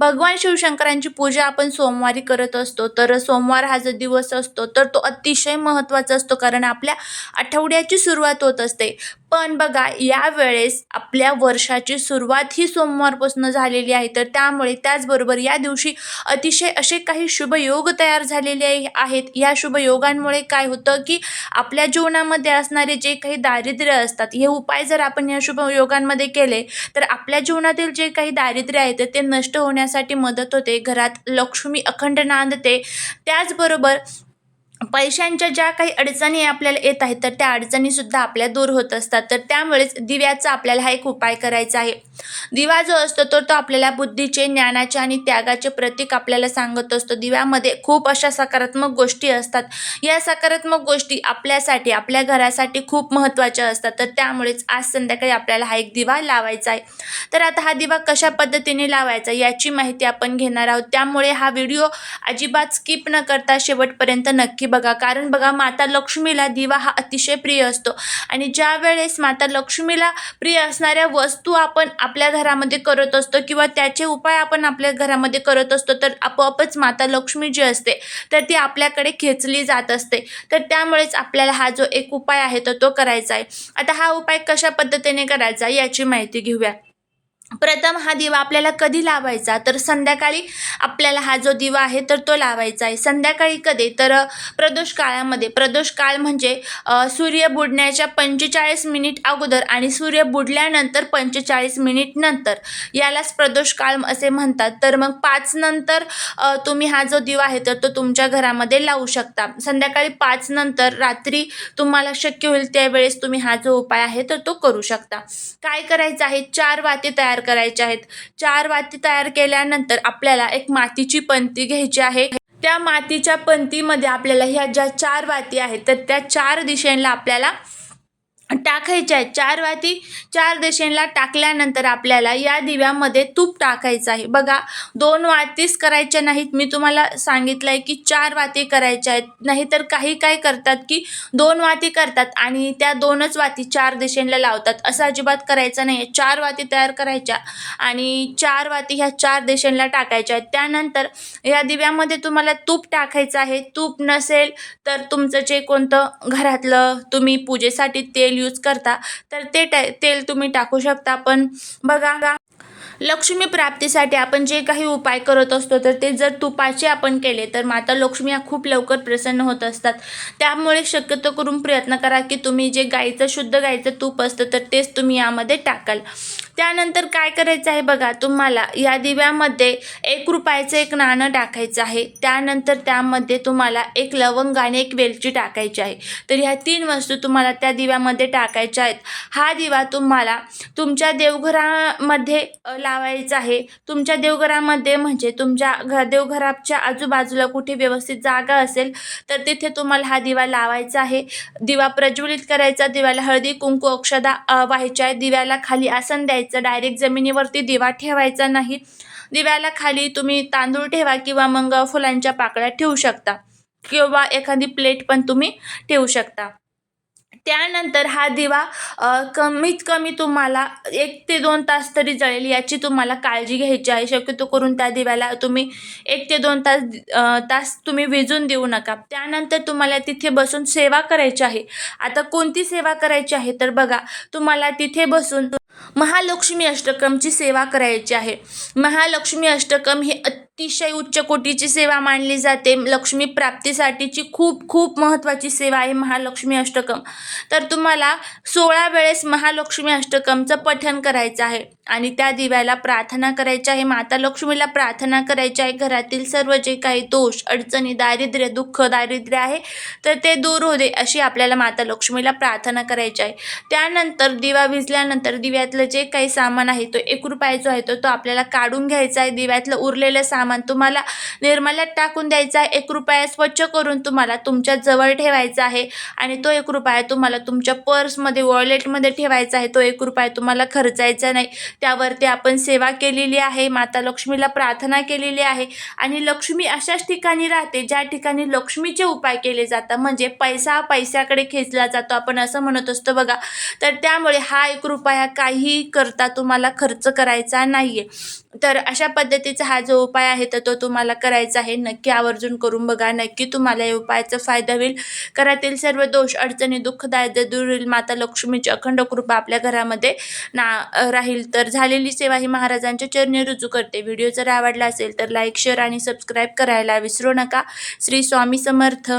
भगवान शिवशंकरांची पूजा आपण सोमवारी करत असतो तर सोमवार हा जो दिवस असतो तर तो अतिशय महत्त्वाचा असतो कारण आपल्या आठवड्याची सुरुवात होत असते. पण बघा यावेळेस आपल्या वर्षाची सुरुवात ही सोमवारपासून झालेली आहे. तर त्यामुळे त्याचबरोबर या दिवशी अतिशय असे काही शुभयोग तयार झालेले आहे- आहेत. या शुभयोगांमुळे काय होतं की आपल्या जीवनामध्ये असणारे जे काही दारिद्र्य असतात हे उपाय जर आपण या शुभयोगांमध्ये केले तर आपल्या जीवनातील जे काही दारिद्र्य आहे तर ते नष्ट होण्यासाठी मदत होते. घरात लक्ष्मी अखंड नांदते. त्याचबरोबर पैशांच्या ज्या काही अडचणी आपल्याला येत आहेत तर त्या अडचणीसुद्धा आपल्या दूर होत असतात. तर त्यामुळेच दिव्याचा आपल्याला हा एक उपाय करायचा आहे. दिवा जो असतो तर तो आपल्याला बुद्धीचे ज्ञानाचे आणि त्यागाचे प्रतीक आपल्याला सांगत असतो. दिव्यामध्ये खूप अशा सकारात्मक गोष्टी असतात. या सकारात्मक गोष्टी आपल्यासाठी आपल्या घरासाठी खूप महत्त्वाच्या असतात. तर त्यामुळेच आज संध्याकाळी आपल्याला हा एक दिवा लावायचा आहे. तर आता हा दिवा कशा पद्धतीने लावायचा याची माहिती आपण घेणार आहोत. त्यामुळे हा व्हिडिओ अजिबात स्किप न करता शेवटपर्यंत नक्की बघा. कारण बघा माता लक्ष्मीला दिवा हा अतिशय प्रिय असतो. आणि ज्या वेळेस माता लक्ष्मीला प्रिय असणाऱ्या वस्तू आपण आपल्या घरामध्ये करत असतो किंवा त्याचे उपाय आपण आपल्या घरामध्ये करत असतो तर आपोआपच माता लक्ष्मी जी असते तर ती आपल्याकडे खेचली जात असते. तर त्यामुळेच आपल्याला हा जो एक उपाय आहे तर तो करायचा आहे. आता हा उपाय कशा पद्धतीने करायचा याची माहिती घेऊया. प्रथम हा दिवा आपल्याला कधी लावायचा? तर संध्याकाळी आपल्याला हा जो दिवा आहे तर तो लावायचा आहे. संध्याकाळी कधी? तर प्रदोष काळामध्ये प्रदोष काळ म्हणजे सूर्य बुडण्याच्या पंचेचाळीस मिनिट अगोदर आणि सूर्य बुडल्यानंतर पंचेचाळीस मिनिट नंतर. यालाच प्रदोष काळ असे म्हणतात. तर मग पाच नंतर तुम्ही हा जो दिवा आहे तर तो तुमच्या घरामध्ये लावू शकता. संध्याकाळी पाच नंतर रात्री तुम्हाला शक्य होईल त्यावेळेस तुम्ही हा जो उपाय आहे तर तो करू शकता. काय करायचं आहे? चार वाती तयार करायचे आहेत. चार वाती तयार केल्यानंतर आपल्याला एक मातीची पंती घ्यायची आहे. त्या मातीच्या पंतीमध्ये आपल्याला ह्या ज्या चार वाती आहेत तर त्या चार दिशेला आपल्याला टाकायच्या आहेत. चार वाती चार दिशेला टाकल्यानंतर आपल्याला या दिव्यामध्ये तूप टाकायचं आहे. बघा दोन वातीच करायच्या नाहीत. मी तुम्हाला सांगितलं आहे की चार वाती करायच्या आहेत. नाहीतर काही काय करतात की दोन वाती करतात आणि त्या दोनच वाती चार दिशेला लावतात. असं अजिबात करायचं नाही आहे चार वाती तयार करायच्या आणि चार वाती ह्या चार दिशेला टाकायच्या आहेत. त्यानंतर या दिव्यामध्ये तुम्हाला तूप टाकायचं आहे. तूप नसेल तर तुमचं जे कोणतं घरातलं तुम्ही पूजेसाठी तेल यूज करता तर ते टा तेल तुम्ही टाकू शकता. पण बघा लक्ष्मी प्राप्तीसाठी आपण जे काही उपाय करत असतो तर ते जर तुपाचे आपण केले तर माता लक्ष्मी या खूप लवकर प्रसन्न होत असतात. त्यामुळे शक्यतो करून प्रयत्न करा की तुम्ही जे गाईचं शुद्ध गाईचं तूप असतं तर तेच तुम्ही यामध्ये टाकाल. त्यानंतर काय करायचं आहे बघा तुम्हाला या दिव्यामध्ये एक रुपयाचं एक नाणं टाकायचं आहे. त्यानंतर त्यामध्ये तुम्हाला एक लवंग आणि एक वेलची टाकायची आहे. तर ह्या तीन वस्तू तुम्हाला त्या दिव्यामध्ये टाकायच्या आहेत. हा दिवा तुम्हाला तुमच्या देवघरामध्ये लावायचं आहे. तुमच्या देवघरामध्ये म्हणजे तुमच्या घ देवघराच्या आजूबाजूला कुठे व्यवस्थित जागा असेल तर तिथे तुम्हाला हा दिवा लावायचा आहे. दिवा प्रज्वलित करायचा दिव्याला हळदी कुंकू अक्षदा व्हायच्या आहे. दिव्याला खाली आसन द्यायचं डायरेक्ट जमिनीवरती दिवा ठेवायचा नाही. दिव्याला खाली तुम्ही तांदूळ ठेवा किंवा मग फुलांच्या पाकळ्या ठेवू शकता किंवा एखादी प्लेट पण तुम्ही ठेवू शकता. त्यानंतर हा दिवा कमीत कमी तुम्हाला एक ते दोन तास तरी जळेल याची तुम्हाला काळजी घ्यायची आहे. शक्यतो करून त्या दिव्याला तुम्ही एक ते दोन तास तास तुम्ही विजून देऊ नका. त्यानंतर तुम्हाला तिथे बसून सेवा करायची आहे. आता कोणती सेवा करायची आहे? तर बघा तुम्हाला तिथे बसून महालक्ष्मी अष्टकमची सेवा करायची आहे. महालक्ष्मी अष्टकम ही अतिशय उच्च कोटीची सेवा मानली जाते. लक्ष्मी प्राप्तीसाठीची खूप खूप महत्त्वाची सेवा आहे महालक्ष्मी अष्टकम. तर तुम्हाला सोळा वेळेस महालक्ष्मी अष्टकमचं पठण करायचं आहे. आणि त्या दिव्याला प्रार्थना करायची आहे. माता लक्ष्मीला प्रार्थना करायची आहे. घरातील सर्व जे काही दोष अडचणी दारिद्र्य दुःख दारिद्र्य आहे तर ते दूर होऊ दे अशी आपल्याला माता लक्ष्मीला प्रार्थना करायची आहे. त्यानंतर दिवा विझल्यानंतर दिव्यातलं जे काही सामान आहे तो एक रुपया जो आहे तो तो आपल्याला काढून घ्यायचा आहे. दिव्यातलं उरलेलं सामान तुम्हाला निर्मल्यात टाकून द्यायचा आहे. एक रुपया स्वच्छ करून तुम्हाला तुमच्या जवळ ठेवायचा आहे आणि तो एक रुपया तुम्हाला तुमच्या पर्समध्ये वॉलेटमध्ये ठेवायचा आहे. तो एक रुपया तुम्हाला खर्चायचा नाही. त्यावरती आपण सेवा केलेली आहे माता लक्ष्मीला प्रार्थना केलेली आहे आणि लक्ष्मी अशाच ठिकाणी राहते ज्या ठिकाणी लक्ष्मीचे उपाय केले जातात. म्हणजे पैसा हा पैशाकडे खेचला जातो आपण असं म्हणत असतो बघा. तर त्यामुळे हा एक रुपया काही करता तुम्हाला खर्च करायचा नाही आहे तर अशा पद्धतीचा हा जो उपाय आहे तर तो तुम्हाला करायचा आहे. नक्की आवर्जून करून बघा. नक्की तुम्हाला या उपायाचा फायदा होईल. घरातील सर्व दोष अडचणी दुःखदायक दूर होईल माता लक्ष्मीची अखंड कृपा आपल्या घरामध्ये ना राहील. तर तर झालेली सेवा ही महाराजांच्या चरणी रुजू करते. व्हिडिओ जर आवडला असेल तर लाईक शेअर आणि सबस्क्राईब करायला विसरू नका. श्री स्वामी समर्थ.